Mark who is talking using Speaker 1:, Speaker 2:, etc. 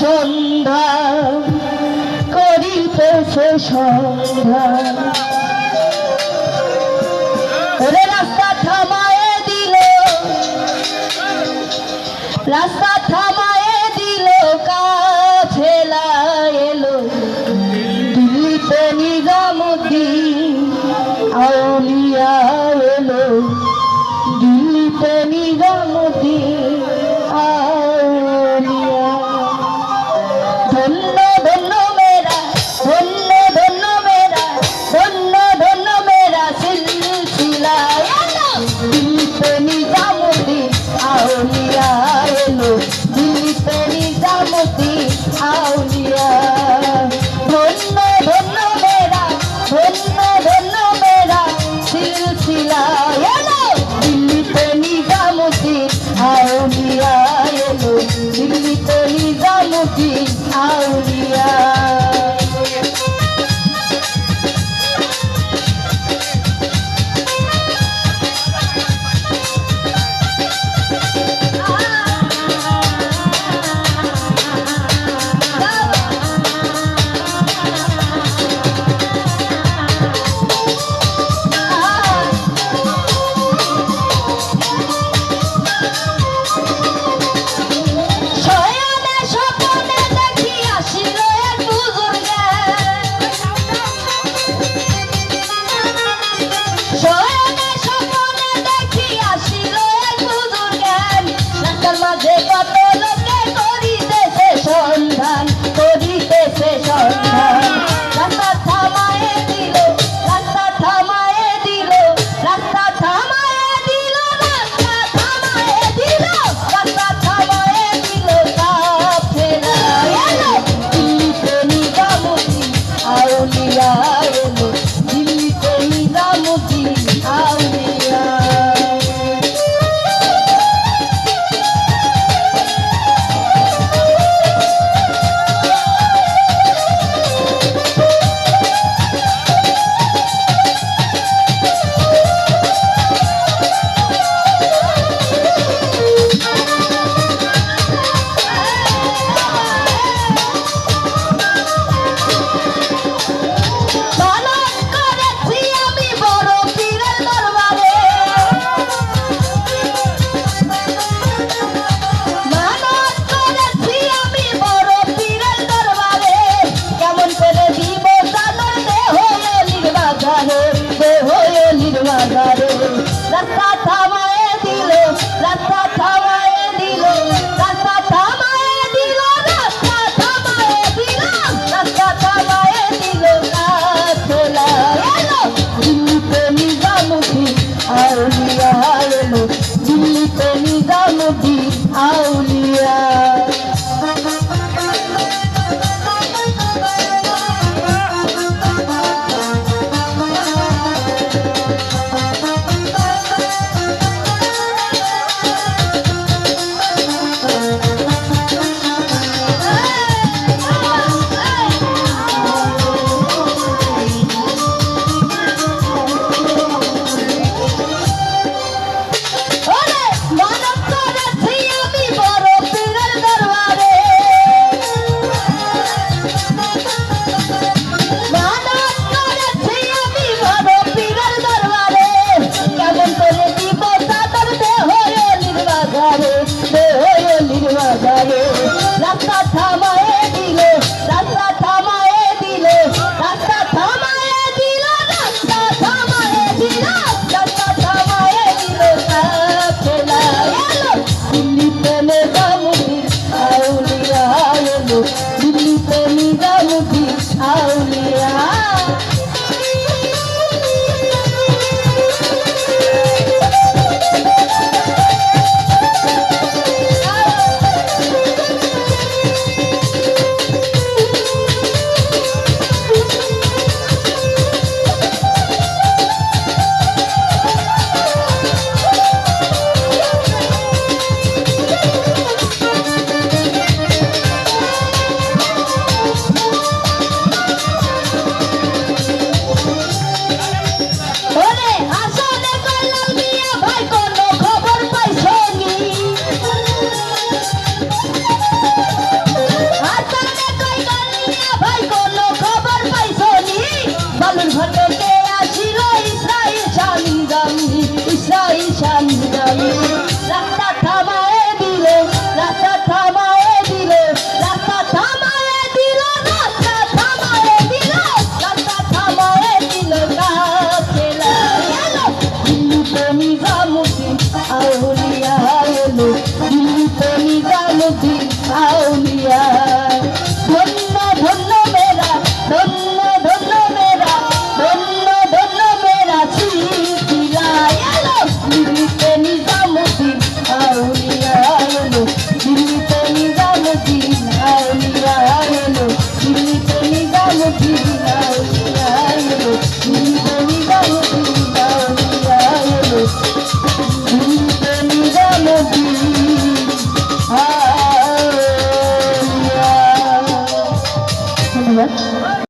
Speaker 1: সন্ধ্যা করিতেছে সন্ধ্যা। রাস্তা থামায় দিল, রাস্তা থামায় দিল, কাছে এলো। দিল্লিতে নিজামুদ্দিন আউলিয়া এলো। দিল্লিতে